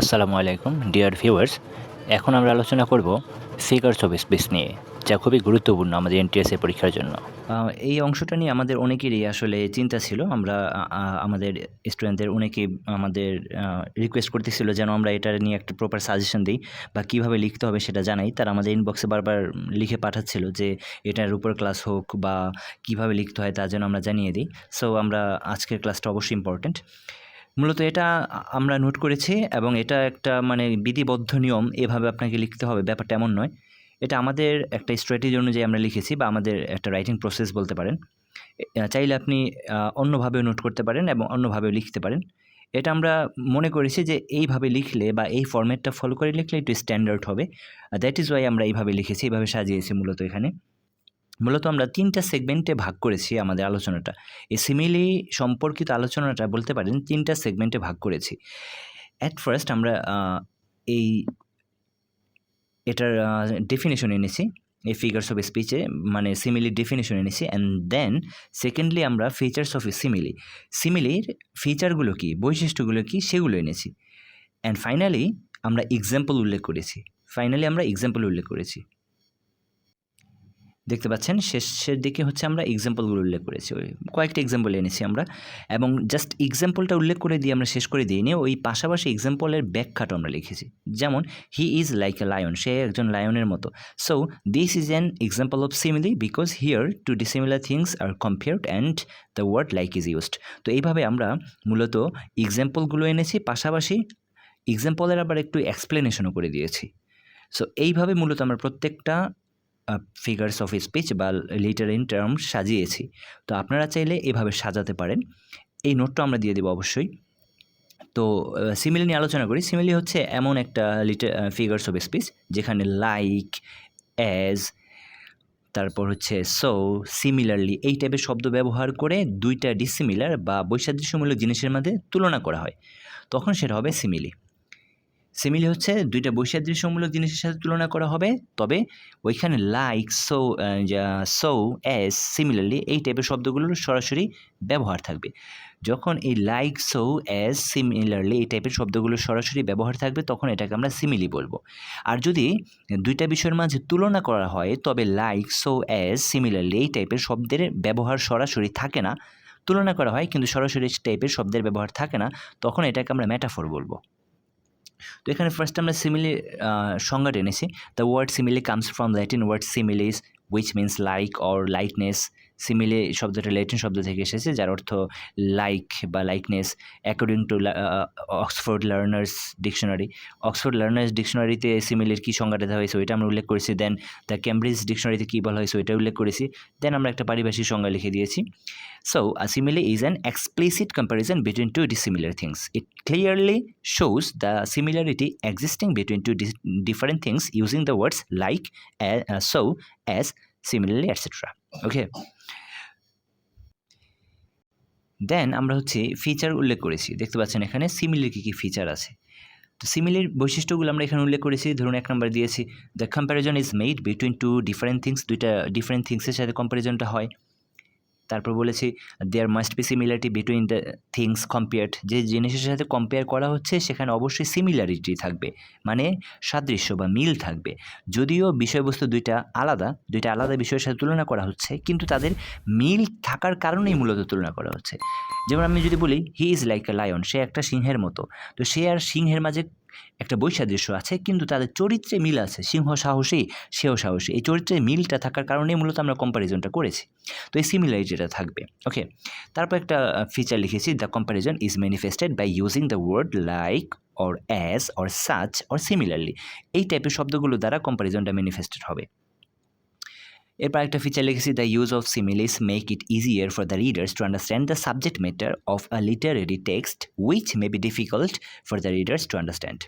আসসালামু আলাইকুম, dear viewers. এখন আমরা আলোচনা করব ফিগার্স অফ স্পেস নিয়ে, যা খুবই গুরুত্বপূর্ণ আমাদের এনটিএসএ পরীক্ষার জন্য। এই অংশটা নিয়ে আমাদের অনেকেরই আসলে চিন্তা ছিল। আমরা আমাদের স্টুডেন্টদের অনেকেই আমাদের রিকোয়েস্ট করতেছিল যেন আমরা এটা নিয়ে একটা প্রপার সাজেশন দিই বা কীভাবে লিখতে হবে সেটা জানাই। তারা আমাদের ইনবক্সে বারবার লিখে পাঠাচ্ছিল যে এটার উপর ক্লাস হোক বা কীভাবে লিখতে হয় তা যেন আমরা জানিয়ে দিই। সো আমরা আজকের ক্লাসটা অবশ্যই ইম্পর্ট্যান্ট মূলত এটা আমরা নোট করেছি এবং এটা একটা মানে বিধিবদ্ধ নিয়ম, এভাবে আপনাকে লিখতে হবে, ব্যাপারটা এমন নয়। এটা আমাদের একটা স্ট্র্যাটেজি অনুযায়ী আমরা লিখেছি বা আমাদের একটা রাইটিং প্রসেস বলতে পারেন। চাইলে আপনি অন্যভাবেও নোট করতে পারেন এবং অন্যভাবেও লিখতে পারেন। এটা আমরা মনে করেছি যে এইভাবে লিখলে বা এই ফর্ম্যাটটা ফলো করে লিখলে একটু স্ট্যান্ডার্ড হবে। দ্যাট ইজ ওয়াই আমরা এইভাবে লিখেছি, এইভাবে সাজিয়েছি মূলত এখানে। মূলত আমরা তিনটা সেগমেন্টে ভাগ করেছি আমাদের আলোচনাটা। এই সিমিলি সম্পর্কিত আলোচনাটা বলতে পারেন, তিনটা সেগমেন্টে ভাগ করেছি। অ্যাট ফার্স্ট আমরা এই, এটার ডেফিনেশন এনেছি, এই ফিগার্স অফ স্পিচে মানে সিমিলি ডেফিনেশন এনেছি অ্যান্ড দেন সেকেন্ডলি আমরা ফিচার্স অফ সিমিলি সিমিলির ফিচারগুলো কী বৈশিষ্ট্যগুলো কী, সেগুলো এনেছি। অ্যান্ড ফাইনালি আমরা এক্সাম্পল উল্লেখ করেছি। ফাইনালি আমরা এক্সাম্পল উল্লেখ করেছি। দেখতে পাচ্ছেন, শেষের দিকে হচ্ছে আমরা এক্সাম্পলগুলো উল্লেখ করেছি। ওই কয়েকটা এক্সাম্পল এনেছি আমরা এবং জাস্ট এক্সাম্পলটা উল্লেখ করে দিয়ে আমরা শেষ করে দিইনি, ওই পাশাপাশি এক্সাম্পলের ব্যাখ্যাটা আমরা লিখেছি। যেমন he is like a lion সে একজন লায়নের মতো। So this is an example of simile because here two dissimilar things are compared and the word like is used তো এইভাবে আমরা মূলত এক্সাম্পলগুলো এনেছি, পাশাপাশি এক্সাম্পলের আবার একটু এক্সপ্লেনেশনও করে দিয়েছি। সো এইভাবে মূলত আমরা প্রত্যেকটা ফিগার্স অফ স্পিচ বা লিটার ইন টার্ম সাজিয়েছি। তো আপনারা চাইলে এভাবে সাজাতে পারেন। এই নোটটা আমরা দিয়ে দেবো অবশ্যই। তো সিমিলি নিয়ে আলোচনা করি। সিমিলি হচ্ছে এমন একটা লিটার ফিগার্স অফ স্পিচ যেখানে লাইক অ্যাজ তারপর হচ্ছে সো সিমিলারলি এই টাইপের শব্দ ব্যবহার করে দুইটা ডিসিমিলার বা বৈসাদৃশ্যমূলক জিনিসের মধ্যে তুলনা করা হয়। তখন সেটা হবে সিমিলি সিমিলি হচ্ছে দুইটা বৈসাদৃশ্যমূলক জিনিসের সাথে তুলনা করা হবে। তবে ওইখানে like so so as similarly এই টাইপের শব্দগুলোর সরাসরি ব্যবহার থাকবে। যখন এই লাইক সো অ্যাজ সিমিলারলি এই টাইপের শব্দগুলোর সরাসরি ব্যবহার থাকবে, তখন এটাকে আমরা সিমিলি বলব। আর যদি দুইটা বিষয়ের মাঝে তুলনা করা হয়, তবে লাইক সো অ্যাজ সিমিলারলি এই টাইপের শব্দের ব্যবহার সরাসরি থাকে না। তুলনা করা হয়, কিন্তু সরাসরি টাইপের শব্দের ব্যবহার থাকে না, তখন এটাকে আমরা ম্যাটাফোর বলব। তো এখানে ফার্স্ট আমরা সিমিলি সংজ্ঞাটা এনেছি the word simile comes from Latin word similis which means like or likeness simile শব্দটা ল্যাটিন শব্দ থেকে এসেছে যার অর্থ লাইক বা likeness according to Oxford learner's dictionary Oxford learner's ডিকশনারিতে সিমিলির কী সংজ্ঞাটা দেওয়া হয়েছে ওইটা আমরা উল্লেখ করেছি দেন দ্য ক্যামব্রিজ ডিকশনারিতে কী বলা হয়েছে ওইটা উল্লেখ করেছি দেন আমরা একটা পারিভাষিক সংজ্ঞা লিখে দিয়েছি an explicit comparison between two dissimilar things. It clearly shows the similarity existing between two dis- different things using the words like, a- uh, so, as, similarly, etcetera okay then আমরা হচ্ছে ফিচার উল্লেখ করেছি। দেখতে পাচ্ছেন এখানে সিমিলির কী কী feature আছে। তো সিমিলির বৈশিষ্ট্যগুলো আমরা এখানে উল্লেখ করেছি। ধরুন এক নম্বর দিয়েছি the comparison is made between two different things দুইটা ডিফারেন্ট থিংসের সাথে কম্প্যারিজনটা হয়। তারপর বলেছি there must be similarity between the things compared যে জিনিসের সাথে কম্পেয়ার করা হচ্ছে, সেখানে অবশ্যই সিমিলারিটি থাকবে মানে সাদৃশ্য বা মিল থাকবে। যদিও বিষয়বস্তু দুইটা আলাদা দুইটা আলাদা বিষয়ের সাথে তুলনা করা হচ্ছে, কিন্তু তাদের মিল থাকার কারণেই মূলত তুলনা করা হচ্ছে। যেমন আমি যদি বলি he is like a lion সে একটা সিংহের মতো। তো সে আর সিংহের মাঝে একটা বৈসাদৃশ্য আছে, কিন্তু তাদের চরিত্রে মিল আছে। সিংহ সাহসী, সেও সাহসী। এই চরিত্রে মিলটা থাকার কারণেই মূলত আমরা কম্প্যারিজনটা করেছি। তো এই সিমিলারিটিটা থাকবে। ওকে তারপর একটা ফিচার লিখেছি the comparison is manifested by using the word like or as or such or similarly এই টাইপের শব্দগুলো দ্বারা কম্প্যারিজনটা ম্যানিফেস্টেড হবে। এরপর একটা ফিচার লিখেছি the use of similes make it easier for the readers to understand the subject matter of a literary text which may be difficult for the readers to understand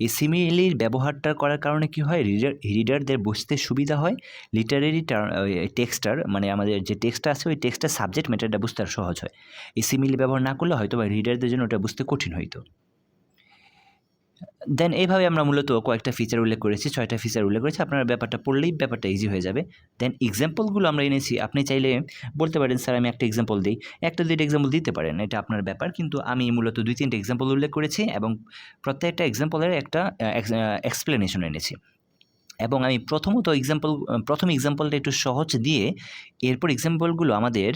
এই সিমিলির ব্যবহারটা করার কারণে কি হয়? রিডার রিডারদের বুঝতে সুবিধা হয়। লিটারেরি টেক্সটার মানে আমাদের যে টেক্সটটা আছে, ওই টেক্সটার সাবজেক্ট ম্যাটারটা বুঝতে সহজ হয়। এই সিমিলি ব্যবহার না করলে হয়তো বা রিডারদের জন্য ওটা বুঝতে কঠিন হইতো। দেন এইভাবে আমরা মূলত কয়েকটা ফিচার উল্লেখ করেছি, ছয়টা ফিচার উল্লেখ করেছি। আপনার ব্যাপারটা পড়লেই ব্যাপারটা ইজি হয়ে যাবে। দেন এক্সাম্পলগুলো আমরা এনেছি। আপনি চাইলে বলতে পারেন, স্যার, আমি একটা এক্সাম্পল দিই। একটা, দুইটা এক্সাম্পল দিতে পারেন, এটা আপনার ব্যাপার। কিন্তু আমি মূলত দুই, তিনটে এক্সাম্পল উল্লেখ করেছি এবং প্রত্যেকটা এক্সাম্পলের একটা এক্সপ্লেনেশন এনেছি। এবং আমি প্রথমত এক্সাম্পল প্রথম এক্সাম্পলটা একটু সহজ দিয়ে এরপর এক্সাম্পলগুলো আমাদের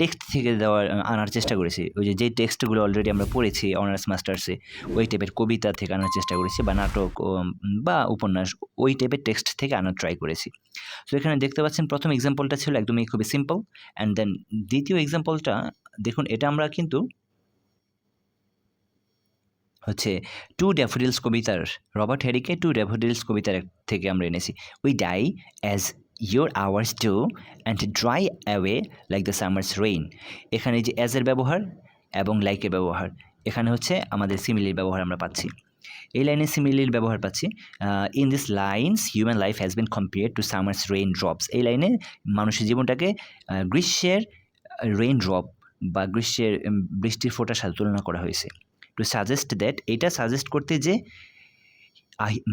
টেক্সট থেকে দেওয়ার আনার চেষ্টা করেছি। ওই যে, যেই টেক্সটগুলো অলরেডি আমরা পড়েছি অনার্স মাস্টার্সে ওই টাইপের কবিতা থেকে আনার চেষ্টা করেছি বা নাটক বা উপন্যাস, ওই টাইপের টেক্সট থেকে আনার ট্রাই করেছি। তো এখানে দেখতে পাচ্ছেন প্রথম এক্সাম্পলটা ছিল একদমই খুবই সিম্পল অ্যান্ড দেন দ্বিতীয় এক্সাম্পলটা দেখুন, এটা আমরা কিন্তু হচ্ছে টু ড্যাফোডিলস কবিতার, রবার্ট হ্যারিকে টু ড্যাফোডিলস কবিতার থেকে আমরা এনেছি। We die as your hours do and dry away like the summer's rain এখানে যে অ্যাজের ব্যবহার এবং লাইকের ব্যবহার, এখানে হচ্ছে আমাদের সিমিলির ব্যবহার আমরা পাচ্ছি। এই লাইনে সিমিলির ব্যবহার পাচ্ছি in this lines human life has been compare to summer's rain drops এই লাইনে মানুষের জীবনটাকে গ্রীষ্মের রেইন ড্রপ বা গ্রীষ্মের বৃষ্টির ফোঁটার সাথে তুলনা করা হয়েছে। টু সাজেস্ট দ্যাট এটা সাজেস্ট করতে যে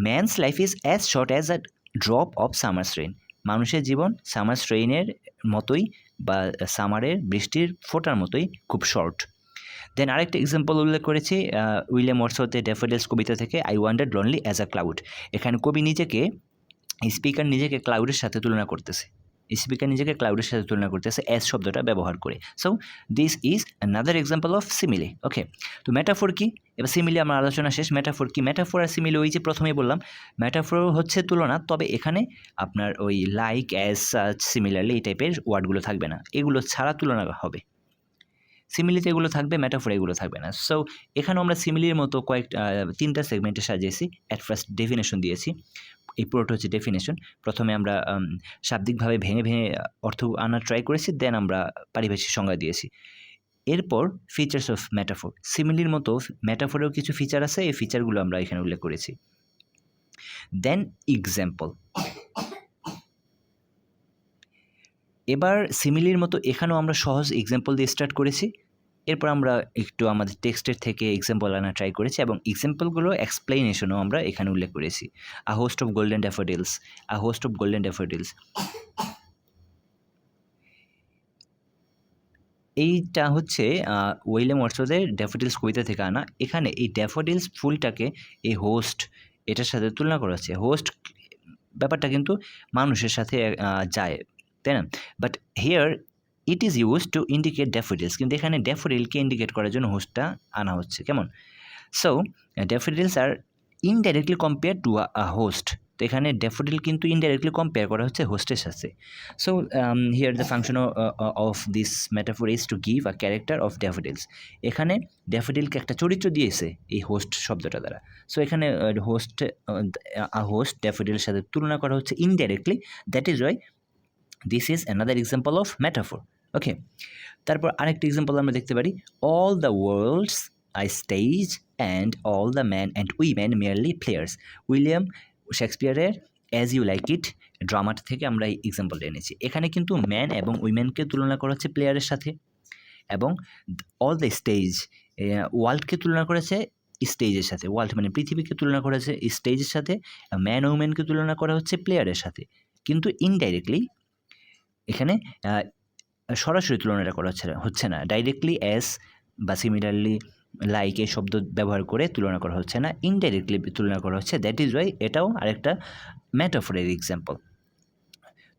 man's life is as short as a drop of summer's rain মানুষের জীবন সামার্স রেইনের মতোই বা সামারের বৃষ্টির ফোটার মতোই খুব শর্ট দেন আরেকটা এক্সাম্পল উল্লেখ করেছি উইলিয়াম ওয়ার্সওয়ার্থের ড্যাফোডিলস কবিতা থেকে I wander lonely as a cloud এখানে কবি নিজেকে স্পিকার নিজেকে ক্লাউডের সাথে তুলনা করতেছে। স্পিকার নিজেকে ক্লাউডের সাথে তুলনা করতেছে অ্যাজ শব্দটা ব্যবহার করে। So this is another example of simile okay তো ম্যাটাফোর কি? এবার সিমিলি আমার আলোচনা শেষ। ম্যাটাফোর কি? ম্যাটাফোর আর সিমিলি ওই যে প্রথমেই বললাম। ম্যাটাফোর হচ্ছে তুলনা, তবে এখানে আপনার ওই লাইক অ্যাজ সাচ সিমিলারলি এই টাইপের ওয়ার্ডগুলো থাকবে না। এগুলো ছাড়া তুলনা হবে। সিমিলিতে এগুলো থাকবে ম্যাটাফোর এগুলো থাকবে না। সো এখানে আমরা সিমিলির মতো কয়েক তিনটা সেগমেন্টে সাজিয়েছি। অ্যাট ফার্স্ট ডেফিনেশন দিয়েছি। এই পুরোটা হচ্ছে ডেফিনেশন প্রথমে আমরা শাব্দিকভাবে ভেঙে ভেঙে অর্থ আনার ট্রাই করেছি দেন আমরা পারিভাষিক সংজ্ঞা দিয়েছি। এরপর ফিচার্স অফ ম্যাটাফোর সিমিলির মতো ম্যাটাফোরেও কিছু ফিচার আছে, এই ফিচারগুলো আমরা এখানে উল্লেখ করেছি। দেন এক্সাম্পল এবার সিমিলির মতো এখানেও আমরা সহজ এক্সাম্পল দিয়ে স্টার্ট করেছি। এরপর আমরা একটু আমাদের টেক্সটের থেকে এক্সাম্পল আনা ট্রাই করেছি এবং এক্সাম্পলগুলো এক্সপ্লেনেশনও আমরা এখানে উল্লেখ করেছি। A host of golden daffodils a host of golden daffodils এইটা হচ্ছে উইলিয়াম ওয়ার্সওয়ার্থের ড্যাফোডিলস কবিতা থেকে আনা। এখানে এই ড্যাফোডিলস ফুলটাকে এই হোস্ট এটার সাথে তুলনা করা হচ্ছে। হোস্ট ব্যাপারটা কিন্তু মানুষের সাথে যায়। তাই না? But here it is use to indicate daffodils কিন্তু এখানে ড্যাফোডিলকে ইন্ডিকেট করার জন্য হোস্টটা আনা হচ্ছে। কেমন? So daffodils are indirectly compare to a host তো এখানে ড্যাফোডিল কিন্তু ইনডাইরেক্টলি কম্পেয়ার করা হচ্ছে হোস্টের সাথে so here the function of this metaphor is to give a character of daffodils এখানে ড্যাফোডিলকে একটা চরিত্র দিয়েছে এই হোস্ট শব্দটা দ্বারা। সো এখানে হোস্ট আ হোস্ট ড্যাফোডিলের সাথে তুলনা করা হচ্ছে indirectly that is why this is another example of metaphor okay তারপর আরেকটা এক্সাম্পল আমরা দেখতে পারি। All the world's a stage and all the man and women merely players William শেক্সপিয়ারের as you like it ড্রামাটা থেকে আমরা এই এক্সাম্পলটা এনেছি। এখানে কিন্তু ম্যান এবং উইমেনকে তুলনা করা হচ্ছে প্লেয়ারের সাথে এবং অল দ্য স্টেজ ওয়ার্ল্ডকে তুলনা করেছে স্টেজের সাথে। ওয়ার্ল্ড মানে পৃথিবীকে তুলনা করেছে স্টেজের সাথে ম্যান ও তুলনা করা হচ্ছে প্লেয়ারের সাথে। কিন্তু ইনডাইরেক্টলি এখানে সরাসরি তুলনাটা করা হচ্ছে হচ্ছে না। ডাইরেক্টলি অ্যাস বা সিমিলারলি লাইক এই শব্দ ব্যবহার করে তুলনা করা হচ্ছে না। ইনডাইরেক্টলি তুলনা করা হচ্ছে। দ্যাট ইজ ওয়াই এটাও আরেকটা ম্যাটাফোরের এক্সাম্পল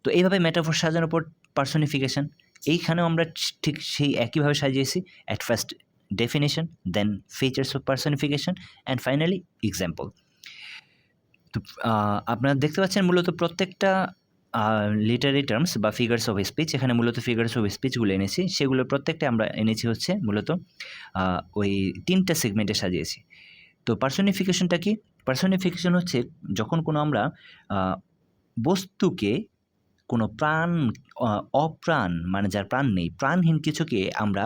তো এইভাবে ম্যাটাফোর সাজানোর পর পার্সোনিফিকেশন এইখানেও আমরা ঠিক সেই একইভাবে সাজিয়েছি। At first definition then features of personification and finally example তো আপনারা দেখতে পাচ্ছেন মূলত প্রত্যেকটা লিটারি টার্মস বা ফিগার্স অফ স্পিচ এখানে মূলত ফিগার্স অফ স্পিচগুলো এনেছি। সেগুলো প্রত্যেকটা আমরা এনেছি হচ্ছে মূলত ওই তিনটা সেগমেন্টে সাজিয়েছি। তো পার্সোনিফিকেশনটা কি? পার্সোনিফিকেশন হচ্ছে যখন কোনো আমরা বস্তুকে কোনো প্রাণ অপ্রাণ মানে যার প্রাণ নেই, প্রাণহীন কিছুকে আমরা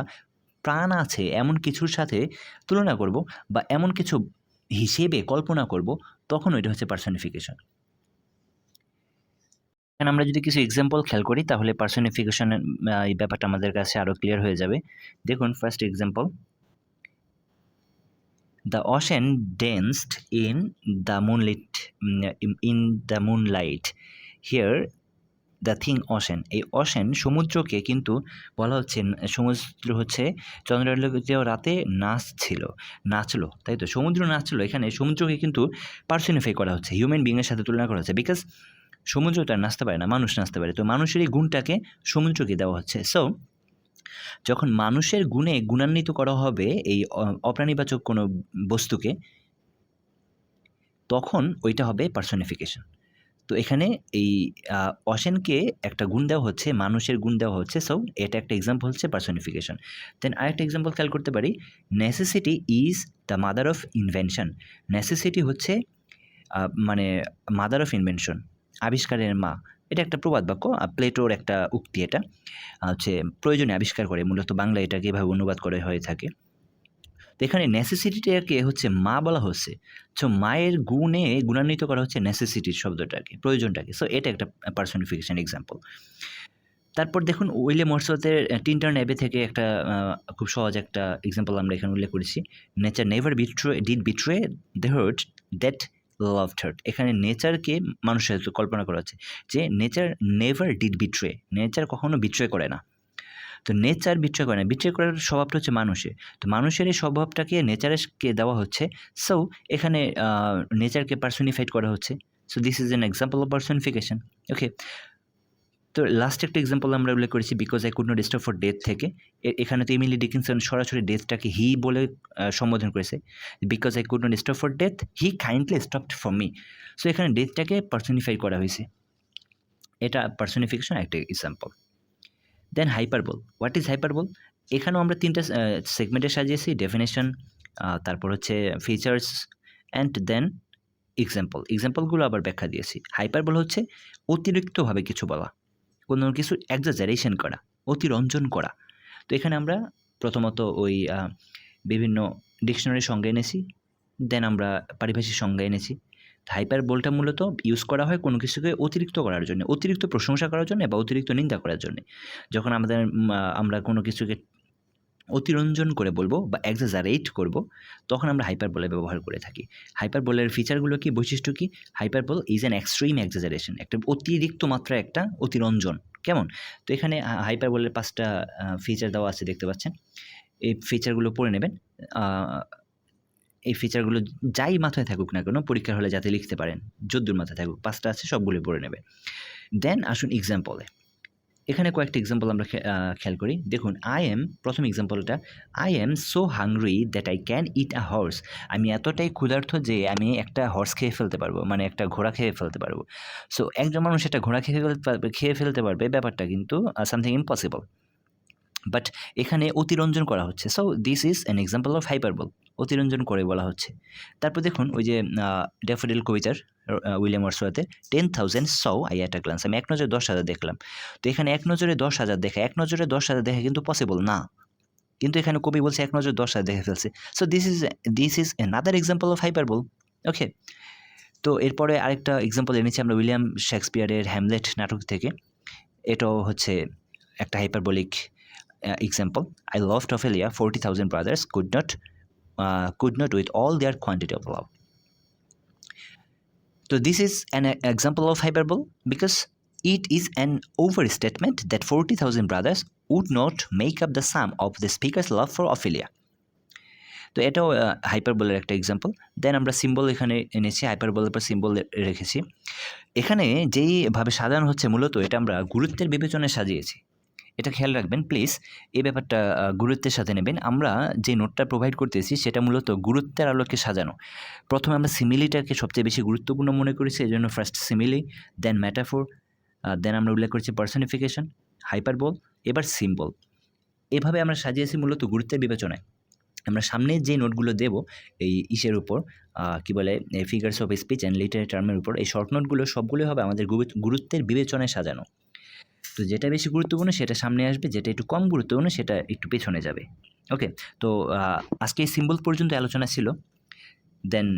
প্রাণ আছে এমন কিছুর সাথে তুলনা করব বা এমন কিছু হিসেবে কল্পনা করব, তখন ওইটা হচ্ছে পার্সোনিফিকেশন এখানে আমরা যদি কিছু এক্সাম্পল খেয়াল করি, তাহলে পার্সোনিফিকেশনের এই ব্যাপারটা আমাদের কাছে আরও ক্লিয়ার হয়ে যাবে। দেখুন first example the ocean danced in the moonlit in the moonlight here the thing ocean এই অশেন সমুদ্রকে কিন্তু বলা হচ্ছে, সমুদ্র হচ্ছে চন্দ্রালোকিত রাতে নাচছিল, নাচলো, তাই তো? সমুদ্র নাচলো, এখানে সমুদ্রকে কিন্তু পার্সনিফাই করা হচ্ছে হিউম্যান বিংয়ের সাথে তুলনা করা হচ্ছে। বিকজ সমুদ্র তো আর নাচতে পারে না, মানুষ নাচতে পারে। তো মানুষের এই গুণটাকে সমুদ্রকে দেওয়া হচ্ছে। সো যখন মানুষের গুণে গুণান্বিত করা হবে এই অপ্রাণীবাচক কোনো বস্তুকে, তখন ওইটা হবে পার্সনিফিকেশন তো এখানে এই অসেনকে একটা গুণ দেওয়া হচ্ছে, মানুষের গুণ দেওয়া হচ্ছে। সো এটা একটা এক্সাম্পল হচ্ছে পার্সনিফিকেশন দেন আরেকটা এক্সাম্পল খেয়াল করতে পারি। Necessity is the mother of invention necessity হচ্ছে মানে মাদার অফ ইনভেনশন আবিষ্কারের মা। এটা একটা প্রবাদ বাক্য প্লেটোর একটা উক্তি এটা। হচ্ছে প্রয়োজনে আবিষ্কার করে, মূলত বাংলা এটাকে এভাবে অনুবাদ করে হয়ে থাকে। তো এখানে নেসেসিটিটাকে হচ্ছে মা বলা হচ্ছে। সো মায়ের গুণে গুণান্বিত করা হচ্ছে নেসেসিটির শব্দটাকে, প্রয়োজনটাকে। সো এটা একটা পার্সনিফিকেশন এক্সাম্পল তারপর দেখুন, উইলিয়াম ওয়ার্সওয়ার্থের টিন্টার নেবে থেকে একটা খুব সহজ একটা এক্সাম্পল আমরা এখানে উল্লেখ করেছি। Nature never betray did betray the heart that love third এখানে নেচারকে মানুষের কল্পনা করা হচ্ছে যে nature never did betray nature কখনো বিট্রে করে না। তো নেচার বিট্রে করে না। বিট্রে করার স্বভাবটা হচ্ছে মানুষের। তো মানুষের এই স্বভাবটাকে নেচারকে দেওয়া হচ্ছে। সো এখানে নেচারকে পার্সনিফাইড করা হচ্ছে। So this is an example of personification okay তো লাস্ট একটা এক্সাম্পল আমরা উল্লেখ করেছি because I could not stop for death থেকে। এখানে তো ইমিলি ডিকিনসন সরাসরি ডেথটাকে হি বলে সম্বোধন করেছে। Because I could not stop for death he kindly stopped for me so এখানে ডেথটাকে পার্সনিফাই করা হয়েছে। এটা পার্সনিফিকেশন একটা example then hyperbole what is hyperbole এখানেও আমরা তিনটা সেগমেন্টে সাজিয়েছি ডেফিনেশন তারপর হচ্ছে ফিচার্স অ্যান্ড দেন এক্সাম্পল এক্সাম্পলগুলো আবার ব্যাখ্যা দিয়েছি। হাইপারবল হচ্ছে অতিরিক্তভাবে কিছু বলা। কোনো কিছু অ্যাক্সাজারেশন করা, অতিরঞ্জন করা। তো এখানে আমরা প্রথমত ওই বিভিন্ন ডিকশনারি সঙ্গে এনেছি দেন আমরা পারিভাষিক সংজ্ঞা এনেছি। হাইপার বলটা মূলত ইউজ করা হয় কোনো কিছুকে অতিরিক্ত করার জন্য, অতিরিক্ত প্রশংসা করার জন্য বা অতিরিক্ত নিন্দা করার জন্য। যখন আমাদের আমরা কোনো কিছুকে অতিরঞ্জন করে বলব বা এক্সাজারেট করব, তখন আমরা হাইপার বলে ব্যবহার করে থাকি। হাইপার বলের ফিচারগুলো কি, বৈশিষ্ট্য কি? Hyperbole is an extreme exaggeration একটা অতিরিক্ত মাত্রা একটা অতিরঞ্জন। কেমন? তো এখানে হাইপার বলের পাঁচটা ফিচার দেওয়া আছে, দেখতে পাচ্ছেন? এই ফিচারগুলো পড়ে নেবেন। এই ফিচারগুলো যাই মাথায় থাকুক না কেন, পরীক্ষার হলে যাতে লিখতে পারেন, যদ্দূর মাথায় থাকুক, পাঁচটা আছে, সবগুলো পড়ে নেবে। দেন আসুন এক্সাম্পলে এখানে কয়েকটি এক্সাম্পল আমরা খেয়াল করি। দেখুন আই এম প্রথম এক্সাম্পলটা I am so hungry that I can eat a horse আমি এতটাই ক্ষুধার্থ যে আমি একটা হর্স খেয়ে ফেলতে পারব মানে একটা ঘোড়া খেয়ে ফেলতে পারব। সো একজন মানুষ একটা ঘোড়া খেয়ে ফেলতে পারবে, খেয়ে ফেলতে পারবে, ব্যাপারটা কিন্তু সামথিং ইম্পসিবল বাট এখানে অতিরঞ্জন করা হচ্ছে। So this is an example of hyperbole অতিরঞ্জন করে বলা হচ্ছে। তারপর দেখুন, ওই যে ড্যাফোডিল কবিতার William ওয়ার্সওয়ার্থের ten thousand saw I at glance আমি এক নজরে দশ হাজার দেখলাম। তো এখানে এক নজরে দশ হাজার দেখা, এক নজরে দশ হাজার দেখা কিন্তু পসিবল না। কিন্তু এখানে কবি বলছে এক নজরে দশ হাজার দেখে ফেলছে। So this is this is another example of hyperbole okay তো এরপরে আরেকটা এক্সাম্পল এনেছি আমরা উইলিয়াম শেক্সপিয়ারের হ্যামলেট নাটক থেকে। এটাও হচ্ছে একটা hyperbolic example I love Ophelia forty thousand brothers could not could not with all their quantity of love So this is an e- example of hyperbole because it is an overstatement that 40,000 brothers would not make up the sum of the speaker's love for Ophelia. তো এটাও হাইপারবলের একটা example দেন আমরা symbol এখানে এনেছি হাইপারবলের পর symbol রেখেছি এখানে যেইভাবে সাজানো হচ্ছে মূলত এটা আমরা গুরুত্বের বিবেচনায় সাজিয়েছি এটা খেয়াল রাখবেন প্লিজ এই ব্যাপারটা গুরুত্বের সাথে নেবেন। আমরা যে নোটটা প্রোভাইড করতেছি সেটা মূলত গুরুত্বের আলোকে সাজানো। প্রথমে আমরা সিমিলিটাকে সবচেয়ে বেশি গুরুত্বপূর্ণ মনে করেছি, এই জন্য first simile then metaphor then আমরা উল্লেখ করেছি পার্সনিফিকেশন হাইপারবল এবার সিম্বল এভাবে আমরা সাজিয়েছি মূলত গুরুত্বের বিবেচনায়। আমরা সামনে যে নোটগুলো দেব, এই ইসের উপর কি বলে figures of speech and literary টার্মের উপর, এই শর্ট নোটগুলো সবগুলোই হবে আমাদের গুরুত্বের বিবেচনায় সাজানো। তো যেটা বেশি গুরুত্বপূর্ণ সেটা সামনে আসবে, যেটা একটু কম গুরুত্বপূর্ণ সেটা একটু পেছনে যাবে। ওকে তো আজকে এই সিম্বল পর্যন্ত আলোচনা ছিল। দেন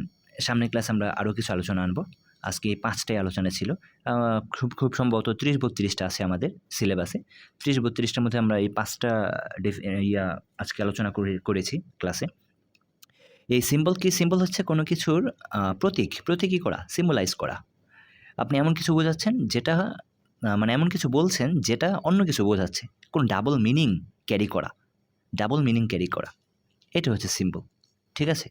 সামনের ক্লাস আমরা আরও কিছু আলোচনা আনব। আজকে এই পাঁচটাই আলোচনা ছিল। খুব খুব সম্ভবত ত্রিশ বত্রিশটা আছে আমাদের সিলেবাসে ত্রিশ বত্রিশটার মধ্যে আমরা এই পাঁচটা ইয়া আজকে আলোচনা করে, করেছি ক্লাসে এই সিম্বল কি? সিম্বল হচ্ছে কোনো কিছুর প্রতীক। প্রতীকী করা সিম্বলাইজ করা। আপনি এমন কিছু বোঝাচ্ছেন যেটা মানে এমন কিছু বলছেন যেটা অন্য কিছু বোঝাচ্ছে। কোনো ডাবল মিনিং ক্যারি করা। ডাবল মিনিং ক্যারি করা। এটা হচ্ছে সিম্বল ঠিক আছে?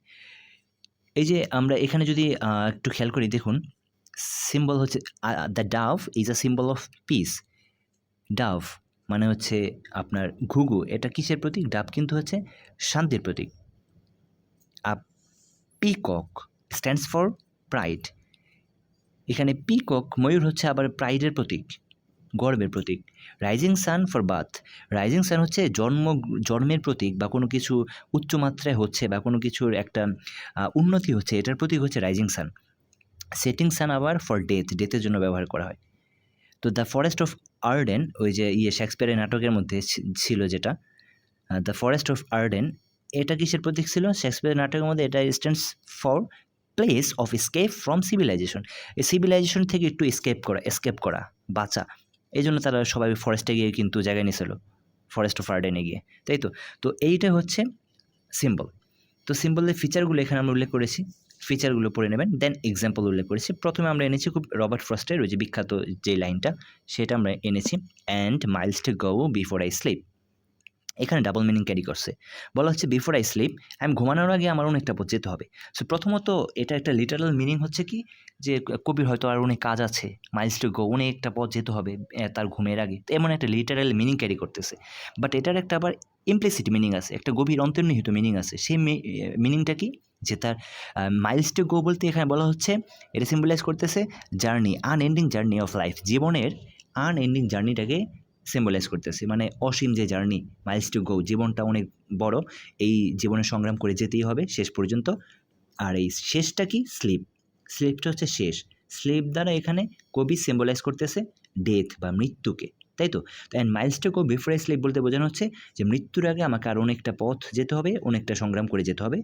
এই যে আমরা এখানে যদি একটু খেয়াল করি, দেখুন সিম্বল হচ্ছে the dove is a symbol of peace dove মানে হচ্ছে আপনার ঘুঘু, এটা কিসের প্রতীক? ডাব কিন্তু হচ্ছে শান্তির প্রতীক। A peacock stands for pride এখানে পিকক ময়ূর হচ্ছে আবার প্রাইডের প্রতীক, গর্বের প্রতীক। Rising sun for birth rising sun হচ্ছে জন্ম, জন্মের প্রতীক বা কোনো কিছু উচ্চমাত্রায় হচ্ছে বা কোনো কিছুর একটা উন্নতি হচ্ছে, এটার প্রতীক হচ্ছে রাইজিং সান সেটিং সান আবার ফর ডেথ ডেথের জন্য ব্যবহার করা হয়। তো দ্য ফরেস্ট অফ আর্ডেন ওই যে ইয়ে শেক্সপিয়ারের নাটকের মধ্যে ছিল যেটা দ্য ফরেস্ট অফ আর্ডেন এটা কিসের প্রতীক ছিল? শেক্সপিয়ারের নাটকের মধ্যে এটা stands for place of escape from civilization এই সিভিলাইজেশন থেকে একটু স্কেপ করা স্কেপ করা, বাঁচা। এই জন্য তারা সবাই ফরেস্টে গিয়ে কিন্তু জায়গায় নিয়েছিল ফরেস্ট অফ আর্ডেনে গিয়ে। তাই তো? তো এইটা হচ্ছে সিম্বল তো সিম্বলের ফিচারগুলো এখানে আমরা উল্লেখ করেছি। ফিচারগুলো পড়ে নেবেন দেন এক্সাম্পল উল্লেখ করেছি। প্রথমে আমরা এনেছি খুব রবার্ট ফ্রস্টের ওই যে বিখ্যাত যে লাইনটা, সেটা আমরা এনেছি and miles to go before I sleep এখানে ডাবল মিনিং ক্যারি করছে। বলা হচ্ছে বিফোর আই স্লিপ আমি ঘুমানোর আগে আমার অনেকটা যেতে হবে। সো প্রথমত এটা একটা লিটারাল মিনিং হচ্ছে কি? যে কবির হয়তো আর অনেক কাজ আছে মাইলস টু গো অনেকটা পথ যেতে হবে তার ঘুমের আগে। এমন একটা লিটারাল মিনিং ক্যারি করতেছে। বাট এটার একটা আবার ইমপ্লিসিট মিনিং আছে, একটা গভীর অন্তর্নিহিত মিনিং আছে। সেই মিনিংটা কি? যে তার মাইলস টু গো বলতে এখানে বলা হচ্ছে, এটা সিম্বলাইজ করতেছে journey unending journey of life জীবনের আনএন্ডিং জার্নিটাকে সিম্বলাইজ করতেছে। মানে অসীম যে জার্নি মাইলস টু গো জীবনটা অনেক বড়, এই জীবনে সংগ্রাম করে যেতেই হবে শেষ পর্যন্ত। আর এই শেষটা কি? স্লিপ স্লিপটা হচ্ছে শেষ। স্লিপ দ্বারা এখানে কবি সিম্বলাইজ করতেছে ডেথ বা মৃত্যুকে, তাই তো? অ্যান্ড গো বিফোর স্লিপ বলতে বোঝানো হচ্ছে যে মৃত্যুর আগে আমাকে আর অনেকটা পথ যেতে হবে, অনেকটা সংগ্রাম করে যেতে হবে।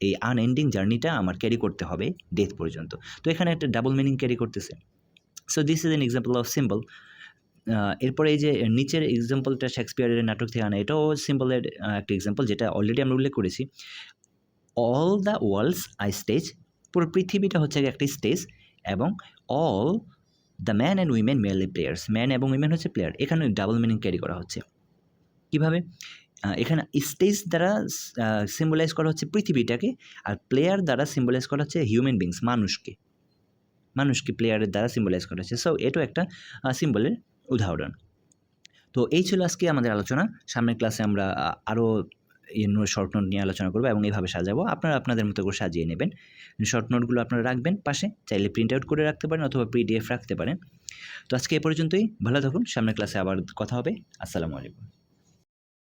এই আনএন্ডিং জার্নিটা আমার ক্যারি করতে হবে ডেথ পর্যন্ত। তো এখানে একটা ডাবল মিনিং ক্যারি করতেছে। So this is an example of symbol এরপরে এই যে নিচের এক্সাম্পলটা শেক্সপিয়ারের নাটক থেকে আনা, এটাও সিম্বলের একটা এক্সাম্পল যেটা অলরেডি আমরা উল্লেখ করেছি। All the world's a stage পুরো পৃথিবীটা হচ্ছে একটি স্টেজ এবং all the man and women merely players man এবং উইমেন হচ্ছে প্লেয়ার এখানে ডাবল মিনিং ক্যারি করা হচ্ছে। কীভাবে? এখানে স্টেজ দ্বারা সিম্বলাইজ করা হচ্ছে পৃথিবীটাকে আর প্লেয়ার দ্বারা সিম্বলাইজ করা হচ্ছে হিউম্যান বিংস মানুষকে। মানুষকে প্লেয়ারের দ্বারা সিম্বলাইজ করা হচ্ছে। সো এটাও একটা সিম্বলের উদাহরণ। তো এই ছিল আজকে আমাদের আলোচনা। সামনের ক্লাসে আমরা আরও শর্ট নোট নিয়ে আলোচনা করব এবং এইভাবে সাজাবো। আপনারা আপনাদের মতো করে সাজিয়ে নেবেন। শর্ট নোটগুলো আপনারা রাখবেন পাশে। চাইলে প্রিন্ট আউট করে রাখতে পারেন অথবা পিডিএফ রাখতে পারেন। তো আজকে এ পর্যন্তই। ভালো থাকুন। সামনের ক্লাসে আবার কথা হবে। আসসালামু আলাইকুম।